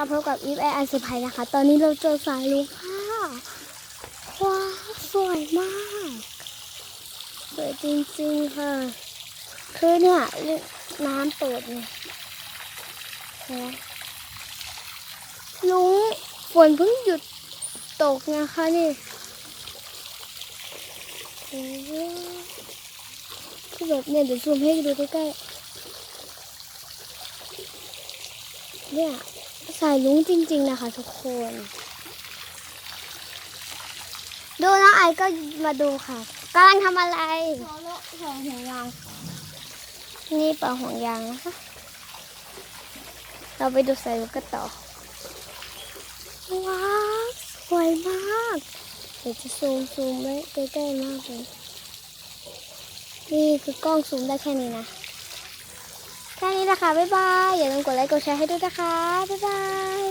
มาพบกับอีฟแอร์อันสุภัยนะคะ ตอนนี้เราเจอสายลุงค่ะว้าสวยมากสวยจริงๆค่ะ คือเนี่ยน้ำเปิดเนี่ยลุงฝนเพิ่งหยุดตกนะคะนี่โอ้โหคือแบบเนี่ยเดี๋ยวซูมให้ดูใกล้ๆเนี่ย สายลุงจริง ๆ นะคะทุกคน ดูน้องไอก็มาดูค่ะกำลังทำอะไรขอเลาะสองหัวยาง นี่เป่าห่วงยางนะคะ เราไปดูสายลุงกันต่อ ว้าวสวยมาก เดี๋ยวจะซูมซูมไว้ใกล้ๆมากเลย นี่คือกล้องซูมได้แค่นี้นะแค่นี้ นะคะ บ๊ายบาย อย่าลืมกดไลค์กดแชร์ให้ด้วยนะคะ บ๊ายบาย